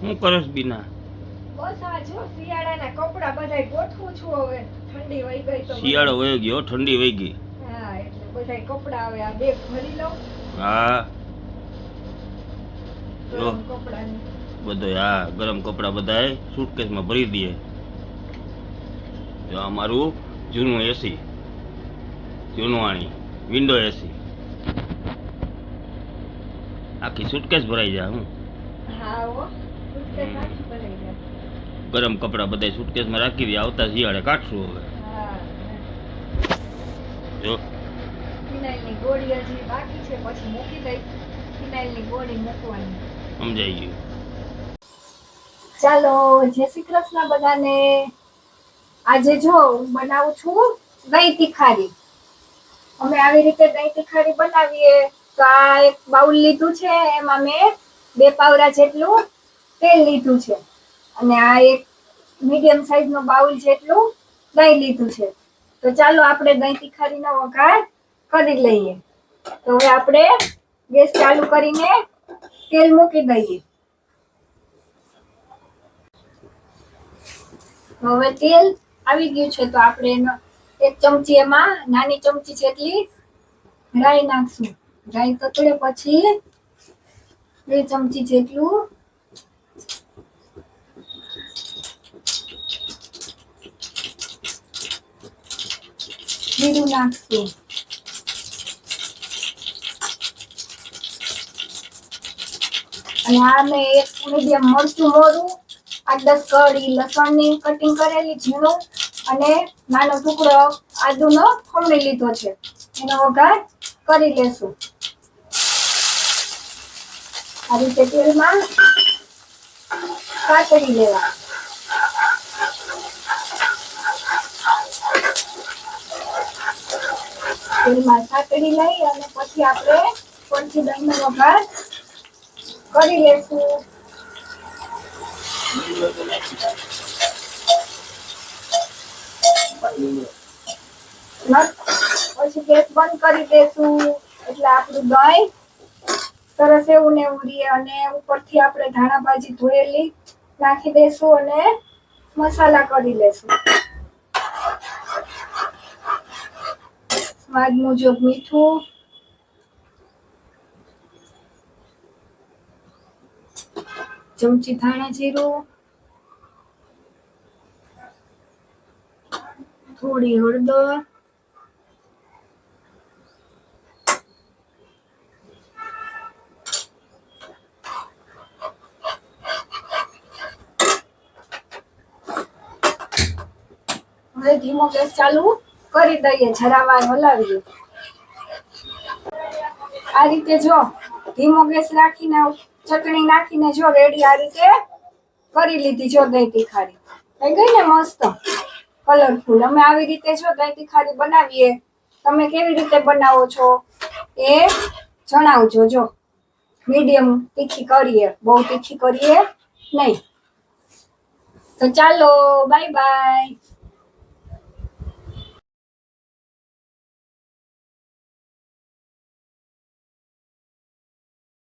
હું કરસ બીના. વહી શિયાળો વયો ગયો ઠંડી વહી ગઈ. હા બધો હા. ગરમ કપડા બધાય સુટકેસમાં ભરી દઈએ. જો આ મારું જૂનું એસી જૂનું વાણી વિન્ડો એસી આખી સુટકેસ ભરાઈ જાય હું હા. ગરમ કપડાં બધા સુટકેસમાં રાખી દઈએ આવતા શિયાળે કાઢશું હવે. જો. ફિનાઇલની ગોળી હજી બાકી છે પછી મૂકી દઈશ. ફિનાઇલની ગોળી મૂકવાની. સમજાઈ ગયું. ચાલો જય શ્રી કૃષ્ણ બધાને. આજે જો હું બનાવું છું દહીં તીખારી. અમે આવી રીતે દહીં તીખારી બનાવીએ. તો આ એક બાઉલ લીધું છે એમાં મેં બે પાવરા જેટલું તેલ લીધું છે. અને આ એક મીડિયમ સાઈઝનો બાઉલ જેટલું દહીં લીધું છે. તો ચાલો આપણે દહીં તીખારીનો વઘાર કરી લઈએ. તો હવે આપણે ગેસ ચાલુ કરીને તેલ મૂકી દઈએ. હવે તેલ આવી ગયું છે તો આપણે એનો એક ચમચી એમાં નાની ચમચી જેટલી રાઈ નાખશું. રાઈ તતડે પછી બે ચમચી જેટલું જીરું નાખશું અને આ મેં એક મીડિયમ મરચું મોરું આઠ દસ કળી લસણની કટિંગ કરેલી ઝીણું અને નાનો ટુકડો આદુનો ખમણી લીધો છે. એનો વઘાર કરી લેશું. આ રીતે તેલમાં કાતરી લેવા તેલમાં સાતડી લઈ અને પછી આપણે પછી દહીંનો વઘાર કરી લેશું પછી ગેસ બંધ કરી દેશું. એટલે આપણું દહીં સરસ એવું ને એવું રહે અને ઉપરથી આપણે ધાણા ભાજી ધોયેલી નાખી દેશું અને મસાલા કરી લેશું. સ્વાદ મુજબ મીઠું. ચમચી ધાણા જીરું. થોડી હળદર. હવે ધીમો ગેસ ચાલુ. કરી દઈએ જરા વાર હલાવીએ. આ રીતે જો ધીમો ગેસ રાખીને, ચટણી નાખીને જો રેડી આ રીતે કરી લીધી જો દહીં તીખારી. થઈ ગઈ ને મસ્ત? કલરફુલ અમે આવી રીતે જો દહીં તીખારી બનાવીએ, તમે કેવી રીતે બનાવો છો એ જણાવજો જો. મીડિયમ તીખી કરીએ, બહુ તીખી કરીએ નહીં. તો ચાલો બાય બાય